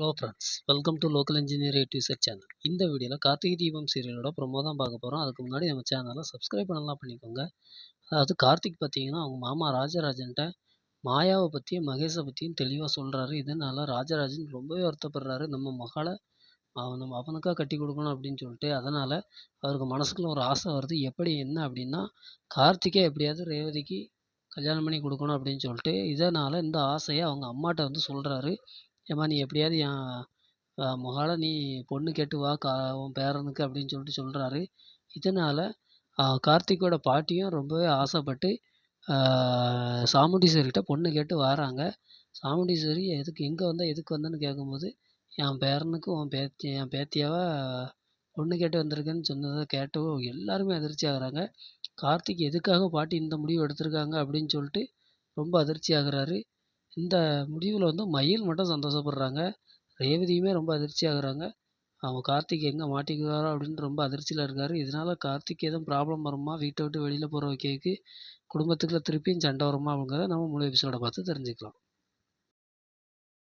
Hello friends welcome to local engineer YouTuber channel இந்த வீடியோவில் Karthigai Deepam சீரியலோட promo தான் பார்க்க போகிறோம் அதுக்கு முன்னாடி நம்ம சேனலை சப்ஸ்கிரைப் பண்ணலாம் பண்ணிக்கோங்க. அதாவது கார்த்திக் பார்த்தீங்கன்னா அவங்க மாமா ராஜராஜன்ட்ட மாயாவை பற்றியும் மகேஷை பற்றியும் தெளிவாக சொல்கிறாரு இதனால் ராஜராஜன் ரொம்பவே வருத்தப்படுறாரு. நம்ம மகளை அவன் நம்ம அவனுக்காக கட்டி கொடுக்கணும் அப்படின்னு சொல்லிட்டு. அதனால் அவருக்கு மனசுக்குள்ள ஒரு ஆசை வருது. எப்படி என்ன அப்படின்னா கார்த்திகே எப்படியாவது ரேவதிக்கு கல்யாணம் பண்ணி கொடுக்கணும் அப்படின்னு சொல்லிட்டு. இதனால் இந்த ஆசையை அவங்க அம்மாட்ட வந்து சொல்கிறாரு ஏம்மா நீ எப்படியாவது என் மகளை நீ பொண்ணு கேட்டு வா கா உன் பேரனுக்கு அப்படின்னு சொல்லிட்டு சொல்கிறாரு இதனால் கார்த்திக்கோட பாட்டியும் ரொம்பவே ஆசைப்பட்டு சாமுண்டீஸ்வரிகிட்ட பொண்ணு கேட்டு வராங்க. சாமுண்டீஸ்வரி எதுக்கு எங்கே வந்த எதுக்கு வந்தேன்னு கேட்கும்போது என் பேரனுக்கு உன் பேத்தி என் பேத்தியாவை பொண்ணு கேட்டு வந்திருக்கேன்னு சொன்னதை கேட்டு எல்லாருமே அதிர்ச்சி ஆகுறாங்க. கார்த்திக் எதுக்காக பாட்டி இந்த முடிவு எடுத்திருக்காங்க அப்படின்னு சொல்லிட்டு ரொம்ப அதிர்ச்சி ஆகுறாரு. இந்த முடிவில் வந்து மயில் மட்டும் சந்தோஷப்படுறாங்க. ரேவதியுமே ரொம்ப அதிர்ச்சி ஆகுறாங்க அவன் கார்த்திக் எங்கே மாட்டிக்குவாரோ அப்படின்னு ரொம்ப அதிர்ச்சியில் இருக்கார். இதனால் கார்த்திக் எதுவும் ப்ராப்ளம் வருமா? வீட்டை விட்டு வெளியில் போகிற வைக்கிறதுக்கு குடும்பத்துக்குள்ளே திருப்பியும் சண்டை வருமா அப்படிங்கிறத நம்ம முழு எபிசோடை பார்த்து தெரிஞ்சுக்கலாம்.